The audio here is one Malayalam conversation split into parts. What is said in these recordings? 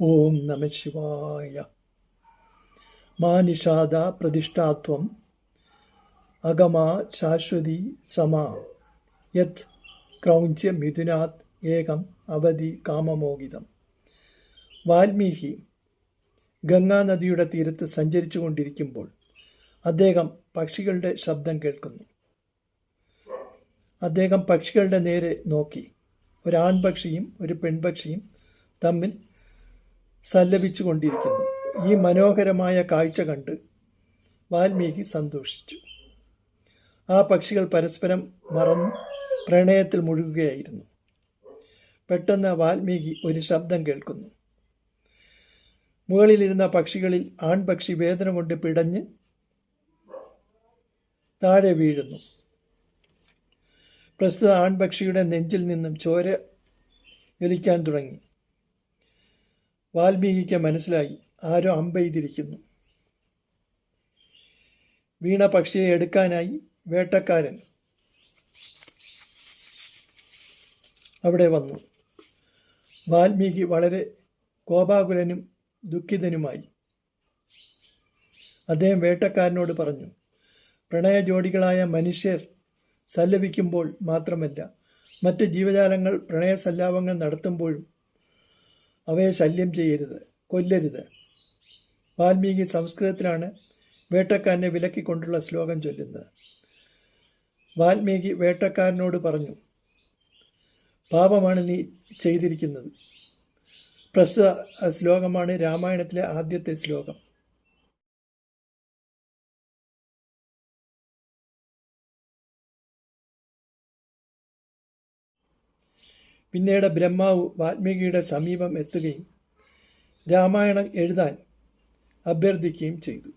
ഓം നമ ശിവായ. മാനിഷാദ പ്രതിഷ്ഠാത്വം അഗമാ ശാശ്വതി സമ. യത് ക്രൗഞ്ച മിഥുനാത് ഏകം അവധി കാമമോഹിതം. വാൽമീകി ഗംഗാനദിയുടെ തീരത്ത് സഞ്ചരിച്ചു കൊണ്ടിരിക്കുമ്പോൾ അദ്ദേഹം പക്ഷികളുടെ ശബ്ദം കേൾക്കുന്നു. അദ്ദേഹം പക്ഷികളുടെ നേരെ നോക്കി. ഒരു ആൺപക്ഷിയും ഒരു പെൺപക്ഷിയും തമ്മിൽ സല്ലപിച്ചു കൊണ്ടിരിക്കുന്നു. ഈ മനോഹരമായ കാഴ്ച കണ്ട് വാൽമീകി സന്തോഷിച്ചു. ആ പക്ഷികൾ പരസ്പരം മറന്ന് പ്രണയത്തിൽ മുഴുകുകയായിരുന്നു. പെട്ടെന്ന് വാൽമീകി ഒരു ശബ്ദം കേൾക്കുന്നു. മുകളിലിരുന്ന പക്ഷികളിൽ ആൺപക്ഷി വേദന കൊണ്ട് പിടഞ്ഞ് താഴെ വീഴുന്നു. പ്രസ്തുത ആൺപക്ഷിയുടെ നെഞ്ചിൽ നിന്നും ചോര ഒലിക്കാൻ തുടങ്ങി. വാൽമീകിക്ക് മനസ്സിലായി. ആരോ അമ്പെയ്തിരിക്കുന്നു. വീണ പക്ഷിയെ എടുക്കാനായി വേട്ടക്കാരൻ അവിടെ വന്നു. വാൽമീകി വളരെ കോപാകുലനും ദുഃഖിതനുമായി. അദ്ദേഹം വേട്ടക്കാരനോട് പറഞ്ഞു പ്രണയ ജോഡികളായ മനുഷ്യർ സല്ലപിക്കുമ്പോൾ മാത്രമല്ല മറ്റ് ജീവജാലങ്ങൾ പ്രണയസല്ലാപങ്ങൾ നടത്തുമ്പോഴും അവയെ ശല്യം ചെയ്യരുത് കൊല്ലരുത്. വാൽമീകി സംസ്കൃതത്തിലാണ് വേട്ടക്കാരനെ വിലക്കിക്കൊണ്ടുള്ള ശ്ലോകം ചൊല്ലുന്നത്. വാൽമീകി വേട്ടക്കാരനോട് പറഞ്ഞു പാപമാണ് നീ ചെയ്തിരിക്കുന്നത്. പ്രസ്തുത ശ്ലോകമാണ് രാമായണത്തിലെ ആദ്യത്തെ ശ്ലോകം. പിന്നീട് ബ്രഹ്മാവ് വാൽമീകിയുടെ സമീപം എത്തുകയും രാമായണം എഴുതാൻ അഭ്യർത്ഥിക്കുകയും ചെയ്തു.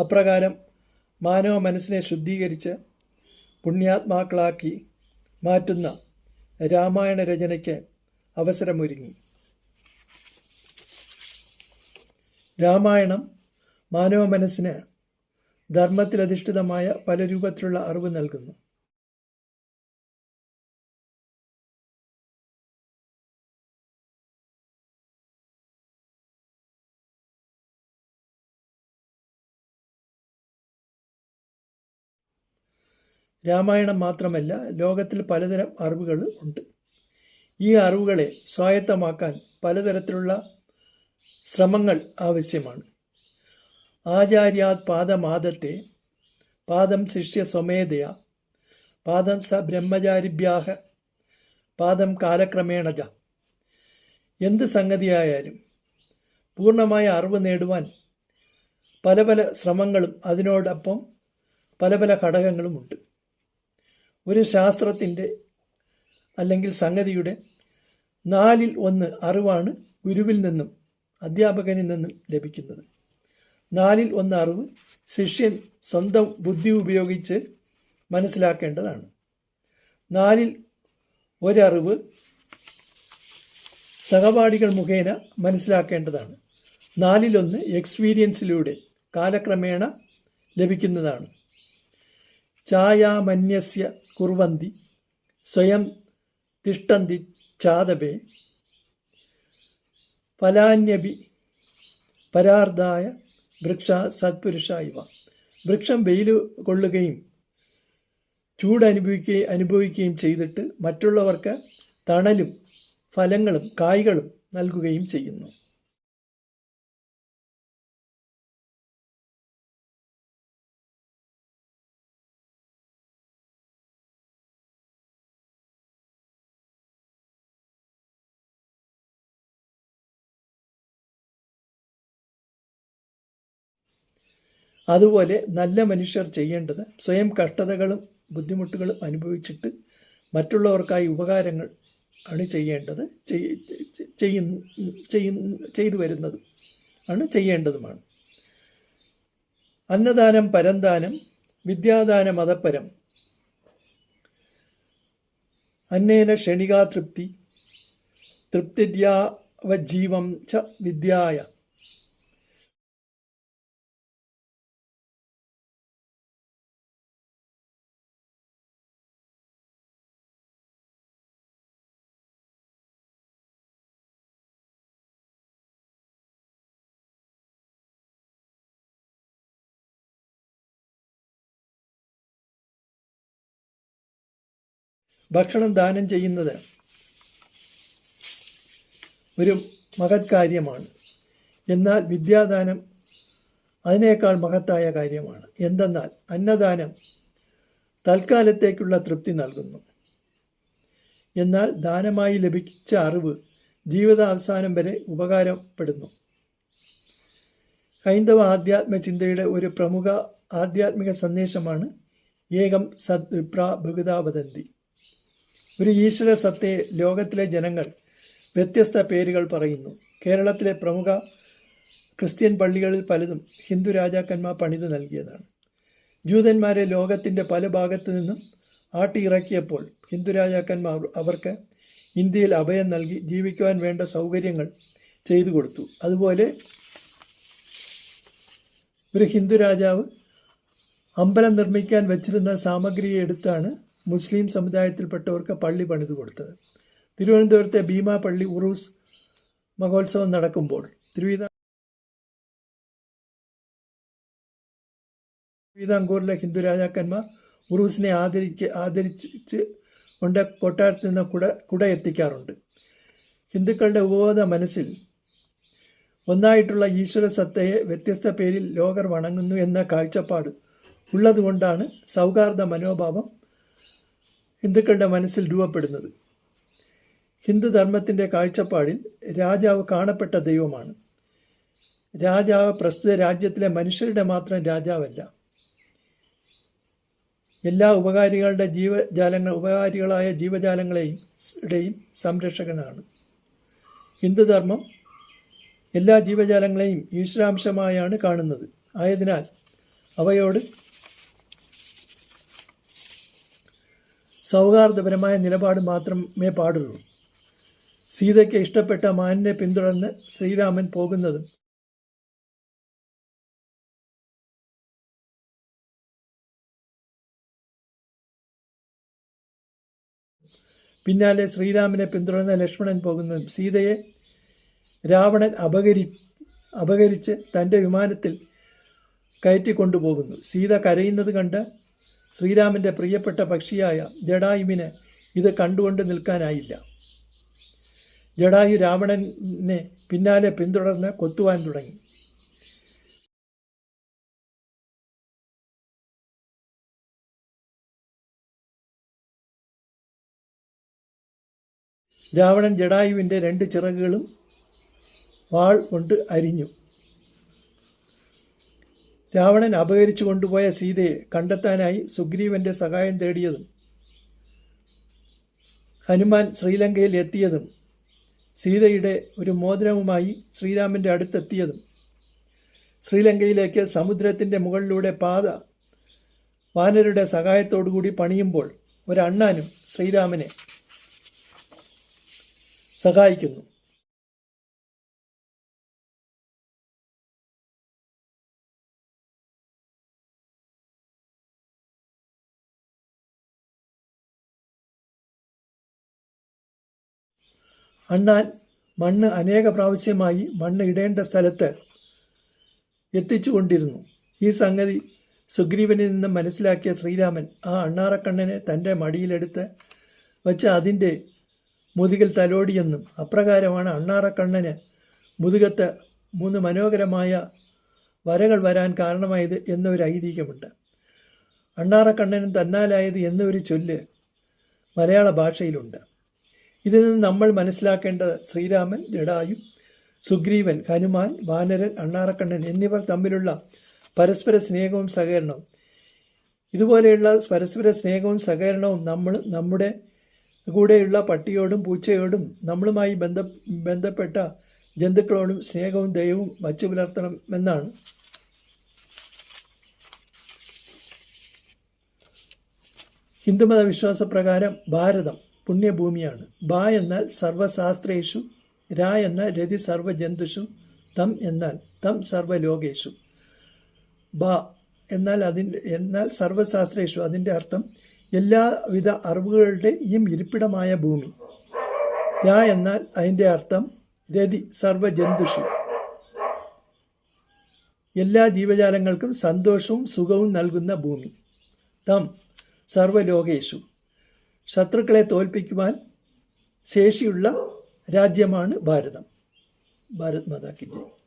അപ്രകാരം മാനവ മനസ്സിനെ ശുദ്ധീകരിച്ച് പുണ്യാത്മാക്കളാക്കി മാറ്റുന്ന രാമായണ രചനയ്ക്ക് അവസരമൊരുങ്ങി. രാമായണം മാനവ മനസ്സിന് ധർമ്മത്തിലധിഷ്ഠിതമായ പല രൂപത്തിലുള്ള അറിവ് നൽകുന്നു. രാമായണം മാത്രമല്ല ലോകത്തിൽ പലതരം അറിവുകൾ ഉണ്ട്. ഈ അറിവുകളെ സ്വായത്തമാക്കാൻ പലതരത്തിലുള്ള ശ്രമങ്ങൾ ആവശ്യമാണ്. ആചാര്യാത് പാദമാദത്തെ പാദം ശിഷ്യ സ്വമേധയ പാദം സ ബ്രഹ്മചാരിഭ്യാഹ പാദം കാലക്രമേണജ. എന്ത് സംഗതിയായാലും പൂർണമായ അറിവ് നേടുവാൻ പല പല ശ്രമങ്ങളും അതിനോടൊപ്പം പല പല ഘടകങ്ങളുമുണ്ട്. ഒരു ശാസ്ത്രത്തിന്റെ അല്ലെങ്കിൽ സംഗതിയുടെ നാലിൽ ഒന്ന് അറിവാണ് ഗുരുവിൽ നിന്നും അധ്യാപകനിൽ നിന്നും ലഭിക്കുന്നത്. നാലിൽ ഒന്ന് അറിവ് ശിഷ്യൻ സ്വന്തം ബുദ്ധി ഉപയോഗിച്ച് മനസ്സിലാക്കേണ്ടതാണ്. നാലിൽ ഒരറിവ് സഹപാഠികൾ മുഖേന മനസ്സിലാക്കേണ്ടതാണ്. നാലിലൊന്ന് എക്സ്പീരിയൻസിലൂടെ കാലക്രമേണ ലഭിക്കുന്നതാണ്. ഛായാമന്യസ്യ കുർവന്തി സ്വയം തിഷ്ടന്തി ചാതപേ പലാന്യബി പരാർദായ വൃക്ഷ സത്പുരുഷ ഇവ വൃക്ഷം വെയിൽ കൊള്ളുകയും ചൂട് അനുഭവിക്കുകയും അനുഭവിക്കുകയും ചെയ്തിട്ട് മറ്റുള്ളവർക്ക് തണലും ഫലങ്ങളും കായ്കളും നൽകുകയും ചെയ്യുന്നു. അതുപോലെ നല്ല മനുഷ്യർ ചെയ്യേണ്ടത് സ്വയം കഷ്ടതകളും ബുദ്ധിമുട്ടുകളും അനുഭവിച്ചിട്ട് മറ്റുള്ളവർക്കായി ഉപകാരങ്ങൾ ആണ് ചെയ്യേണ്ടത്. ചെയ്തു വരുന്നതും ആണ് ചെയ്യേണ്ടതുമാണ്. അന്നദാനം പരന്താനം വിദ്യാദാന മതപരം. അന്നേന ക്ഷണികാതൃപ്തി തൃപ്തിര്യാവജീവം ച വിദ്യായ. ഭക്ഷണം ദാനം ചെയ്യുന്നത് ഒരു മഹത് കാര്യമാണ്. എന്നാൽ വിദ്യാദാനം അതിനേക്കാൾ മഹത്തായ കാര്യമാണ്. എന്തെന്നാൽ അന്നദാനം തൽക്കാലത്തേക്കുള്ള തൃപ്തി നൽകുന്നു. എന്നാൽ ദാനമായി ലഭിച്ച അറിവ് ജീവിതാവസാനം വരെ ഉപകാരപ്പെടുന്നു. ഹൈന്ദവ ആധ്യാത്മ ചിന്തയുടെ ഒരു പ്രമുഖ ആധ്യാത്മിക സന്ദേശമാണ് ഏകം സദ് വിപ്ര ഭഗുതാവദന്തി ഒരു ഈശ്വര സത്തയെ ലോകത്തിലെ ജനങ്ങൾ വ്യത്യസ്ത പേരുകൾ പറയുന്നു. കേരളത്തിലെ പ്രമുഖ ക്രിസ്ത്യൻ പള്ളികളിൽ പലതും ഹിന്ദു രാജാക്കന്മാർ പണിത് നൽകിയതാണ്. ജൂതന്മാരെ ലോകത്തിന്റെ പല ഭാഗത്തു നിന്നും ആട്ടിയിറക്കിയപ്പോൾ ഹിന്ദു രാജാക്കന്മാർ അവർക്ക് ഇന്ത്യയിൽ അഭയം നൽകി ജീവിക്കുവാൻ വേണ്ട സൗകര്യങ്ങൾ ചെയ്തു കൊടുത്തു. അതുപോലെ ഒരു ഹിന്ദു രാജാവ് അമ്പലം നിർമ്മിക്കാൻ വെച്ചിരുന്ന സാമഗ്രിയെ എടുത്താണ് മുസ്ലിം സമുദായത്തിൽപ്പെട്ടവർക്ക് പള്ളി പണിതു കൊടുത്തത്. തിരുവനന്തപുരത്തെ ഭീമാ പള്ളി ഉറൂസ് മഹോത്സവം നടക്കുമ്പോൾ തിരുവിതാ തിരുവിതാംകൂറിലെ ഹിന്ദു രാജാക്കന്മാർ ഉറൂസിനെ ആദരിക്ക ആദരിച്ച് കൊണ്ട് കൊട്ടാരത്തിൽ നിന്ന് കുട കുട എത്തിക്കാറുണ്ട് ഹിന്ദുക്കളുടെ ഉപബോധ മനസ്സിൽ ഒന്നായിട്ടുള്ള ഈശ്വര സത്തയെ വ്യത്യസ്ത പേരിൽ ലോകർ വണങ്ങുന്നു എന്ന കാഴ്ചപ്പാട് ഉള്ളതുകൊണ്ടാണ് സൗഹാർദ്ദ മനോഭാവം ഹിന്ദുക്കളുടെ മനസ്സിൽ രൂപപ്പെടുന്നത്. ഹിന്ദുധർമ്മത്തിന്റെ കാഴ്ചപ്പാടിൽ രാജാവ് കാണപ്പെട്ട ദൈവമാണ്. രാജാവ് പ്രസ്തുത രാജ്യത്തിലെ മനുഷ്യരുടെ മാത്രം രാജാവല്ല. എല്ലാ ഉപകാരികളുടെ ജീവജാലങ്ങൾ ഉപകാരികളായ ജീവജാലങ്ങളെയും ഇടയും സംരക്ഷകനാണ്. ഹിന്ദുധർമ്മം എല്ലാ ജീവജാലങ്ങളെയും ഈശ്വരാംശമായാണ് കാണുന്നത്. ആയതിനാൽ അവയോട് സൗഹാർദ്ദപരമായ നിലപാട് മാത്രമേ പാടുള്ളൂ. സീതയ്ക്ക് ഇഷ്ടപ്പെട്ട മാനിനെ പിന്തുടർന്ന് ശ്രീരാമൻ പോകുന്നതും പിന്നാലെ ശ്രീരാമനെ പിന്തുടർന്ന് ലക്ഷ്മണൻ പോകുന്നതും സീതയെ രാവണൻ അപകരി അപകരിച്ച് തന്റെ വിമാനത്തിൽ കയറ്റിക്കൊണ്ടുപോകുന്നു. സീത കരയുന്നത് കണ്ട് ശ്രീരാമന്റെ പ്രിയപ്പെട്ട പക്ഷിയായ ജഡായുവിന് ഇത് കണ്ടുകൊണ്ട് നിൽക്കാനായില്ല. ജഡായു രാവണനെ പിന്നാലെ പിന്തുടർന്ന് കൊത്തുവാൻ തുടങ്ങി. രാവണൻ ജഡായുവിന്റെ രണ്ട് ചിറകുകളും വാൾ കൊണ്ട് അരിഞ്ഞു. രാവണൻ അപഹരിച്ചു കൊണ്ടുപോയ സീതയെ കണ്ടെത്താനായി സുഗ്രീവന്റെ സഹായം തേടിയതും ഹനുമാൻ ശ്രീലങ്കയിൽ എത്തിയതും സീതയുടെ ഒരു മോതിരവുമായി ശ്രീരാമന്റെ അടുത്തെത്തിയതും ശ്രീലങ്കയിലേക്ക് സമുദ്രത്തിന്റെ മുകളിലൂടെ പാത വാനരുടെ സഹായത്തോടുകൂടി പണിയുമ്പോൾ ഒരണ്ണാനും ശ്രീരാമനെ സഹായിക്കുന്നു. അണ്ണാൻ മണ്ണ് അനേക പ്രാവശ്യമായി മണ്ണ് ഇടേണ്ട സ്ഥലത്ത് എത്തിച്ചുകൊണ്ടിരുന്നു. ഈ സംഗതി സുഗ്രീവനിൽ നിന്ന് മനസ്സിലാക്കിയ ശ്രീരാമൻ ആ അണ്ണാറക്കണ്ണനെ തന്റെ മടിയിലെടുത്ത് വച്ച് അതിന്റെ മുതുകിൽ തലോടിയെന്നും അപ്രകാരമാണ് അണ്ണാറക്കണ്ണന് മുതുകത്ത് മൂന്ന് മനോഹരമായ വരകൾ വരാൻ കാരണമായത് എന്നൊരു ഐതിഹ്യമുണ്ട്. അണ്ണാറക്കണ്ണനും തന്നാലായത് എന്നൊരു ചൊല്ല് മലയാള ഭാഷയിലുണ്ട്. ഇതിൽ നിന്ന് നമ്മൾ മനസ്സിലാക്കേണ്ടത് ശ്രീരാമൻ ജഡായു സുഗ്രീവൻ ഹനുമാൻ വാനരൻ അണ്ണാറക്കണ്ണൻ എന്നിവർ തമ്മിലുള്ള പരസ്പര സ്നേഹവും സഹകരണവും. ഇതുപോലെയുള്ള പരസ്പര സ്നേഹവും സഹകരണവും നമ്മൾ നമ്മുടെ കൂടെയുള്ള പട്ടിയോടും പൂച്ചയോടും നമ്മളുമായി ബന്ധ ബന്ധപ്പെട്ട ജന്തുക്കളോടും സ്നേഹവും ദയവും വച്ചു പുലർത്തണമെന്നാണ് ഹിന്ദുമത വിശ്വാസപ്രകാരം ഭാരതം പുണ്യഭൂമിയാണ്. ബ എന്നാൽ സർവശാസ്ത്രേഷു ര എന്നാൽ രതി സർവജന്തുഷു തം എന്നാൽ തം സർവലോകേഷു ബ എന്നാൽ അതിന്റെ എന്നാൽ സർവശാസ്ത്രേഷു അതിന്റെ അർത്ഥം എല്ലാവിധ അറിവുകളുടെയും ഇരിപ്പിടമായ ഭൂമി. ര എന്നാൽ അതിന്റെ അർത്ഥം രതി സർവജന്തുഷു എല്ലാ ജീവജാലങ്ങൾക്കും സന്തോഷവും സുഖവും നൽകുന്ന ഭൂമി. തം സർവലോകേഷു ശത്രുക്കളെ തോൽപ്പിക്കുവാൻ ശേഷിയുള്ള രാജ്യമാണ് ഭാരതം. ഭാരത് മാതാ കി ജയ്.